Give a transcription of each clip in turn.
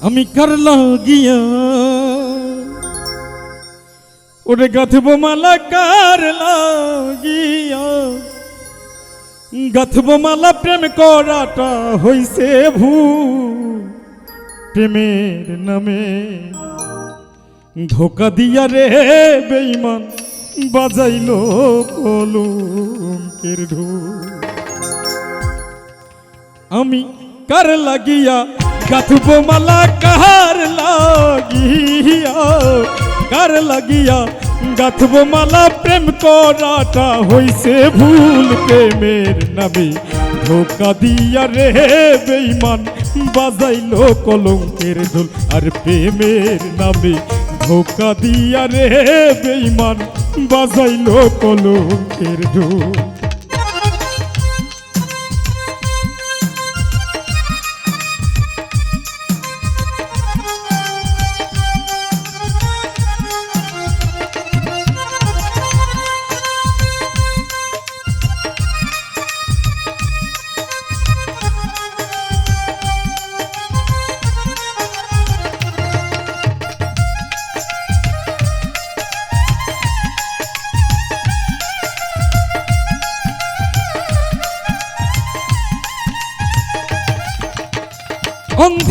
আমি কার লাগিয়া? ওরে গাথব মালা কার লাগিয়া। গাথব মালা প্রেম করাটা হইছে ভূ প্রেমের নামে ধোকা দিয়া রে বেইমান বাজাইলো কলঙ্কের ঢোল। আমি কার লাগিয়া গাথব মালা কার লাগিয়া কার লাগিয়া গাথব মালা প্রেম করাটা হইছে ভুল প্রেমের নামে ধোকা দিয়া রে বেইমান বাজাইলো কলঙ্কের ঢোল আর প্রেমের নামে ধোকা দিয়া রে বেইমান বাজাইলো কলঙ্কের ঢোল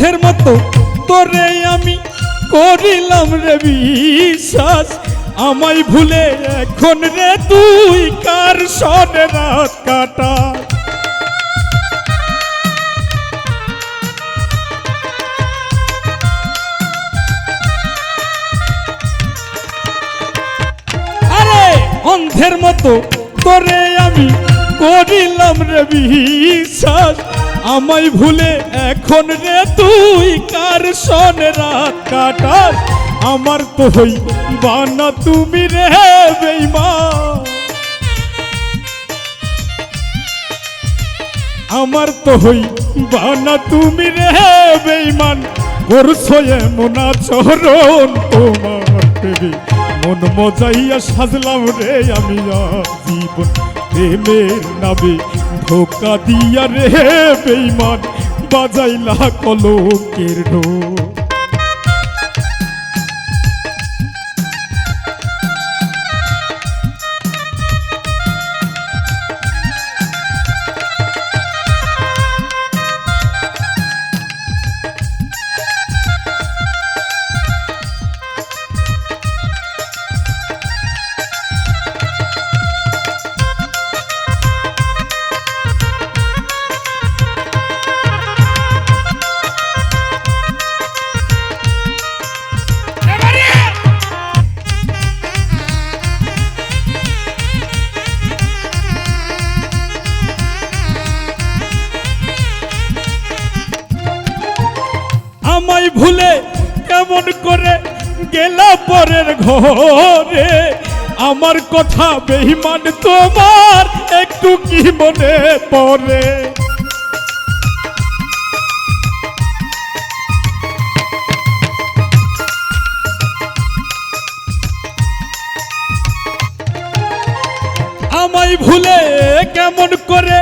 অন্ধের মতো তোরে আমি করিলাম রে বিশ্বাস। আমায় ভুলে এখন রে তুই কার সনে রাত কাটা? আরে, অন্ধের মতো তোরে আমি করিলাম রে বিশ্বাস। আমায় ভুলে এখন রে তুই কার সনে রাত কাটাস আমার তো হই বানা তুমি রে বেইমা আমার তো হই বানা তুমি রে বেইমান। করছ এমন আচরণ তোমার দেবী। মন মজাইয়া সাজলাম রে আমি জীবন। প্রেমের নামে ধোকা দিয়া রে বেইমান বাজাইলা কলকের ঢোল। আমায় ভুলে কেমন করে গেলা পরের ঘরে? আমার কথা বেহিমান তোমার একটু কি মনে পড়ে? আমায় ভুলে কেমন করে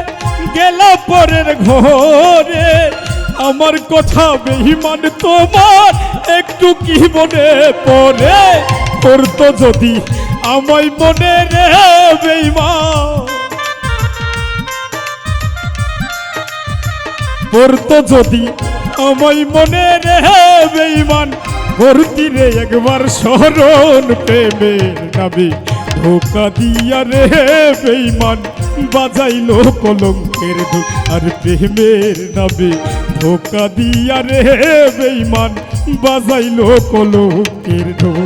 গেল পরের ঘরে? আমার কথা বেহিমান তোমার একটু কি মনে পড়ে? করতো যদি আমায় মনে রে বেইমান করতো যদি আমায় মনে রে বেইমান ভর্তি রে একবার স্মরণ প্রেমের নামে ধোকা দিয়া রে বেইমান বাজাইলো কলঙ্কের ঢোল আর প্রেমের নামে ধোকা দিয়া রে বেইমান বাজাইলো কলকের ঢোল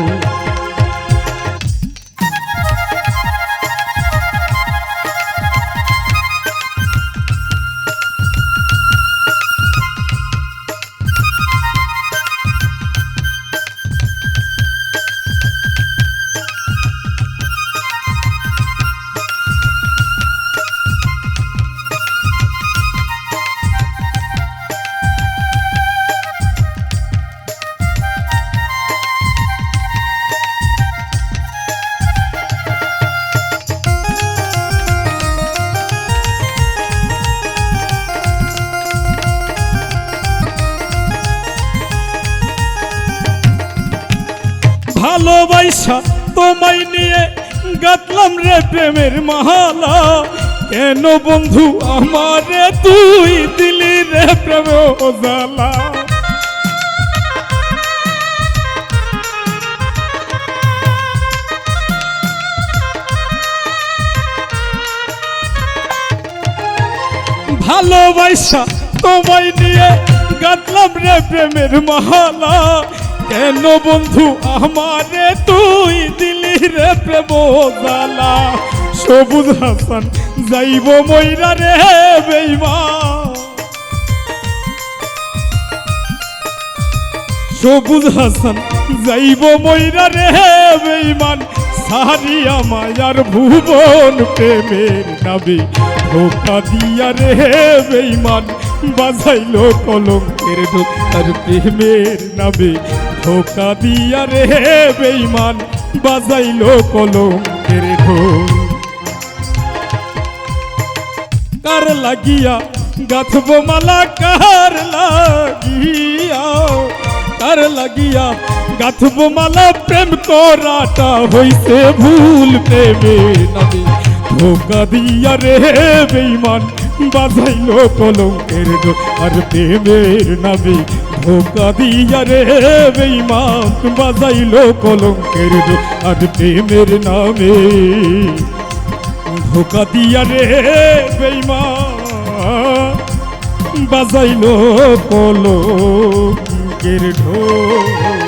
ভালোবাসা তোমায় নিয়ে গাতলাম রে প্রেমের মহালা কেন বন্ধু আমারে তুই দিলি রে প্রেম ভালোবাসা তোমায় নিয়ে গাতলাম রে প্রেমের মহালা কেন বন্ধু আমারে তুই দিলি রে প্রেম জালা সবুজ হাসান যাইব ময়রা রে বেইমা। সবুজ হাসান যাইব ময়রা রে বেইমান। সারিয়া মায়ার ভুবন প্রেমের নাবে ধোকা দিয়া রে বেইমান। বাজাইলো কলঙ্কের ঢোকার প্রেমের নাবে ধোকা দিয়া রে বেইমান বাজাইলো কলঙ্কের ঢোক কার লাগিয়া গাথব মালা, কার লাগিয়া? কার লাগিয়া গাথব মালা, প্রেম করাটা হইছে ভুল প্রেমে নামে। ধোকা দিয়া রে বেইমান বাজাইলো কলঙ্কের ডো আর প্রেমের নামে ধোকা দিয়া রে বেইমান বাজাইলো কলঙ্কের আর প্রেমের নামে। ধোকা দিয়া রে বেইমা বাজাইলো কলো ঢোল।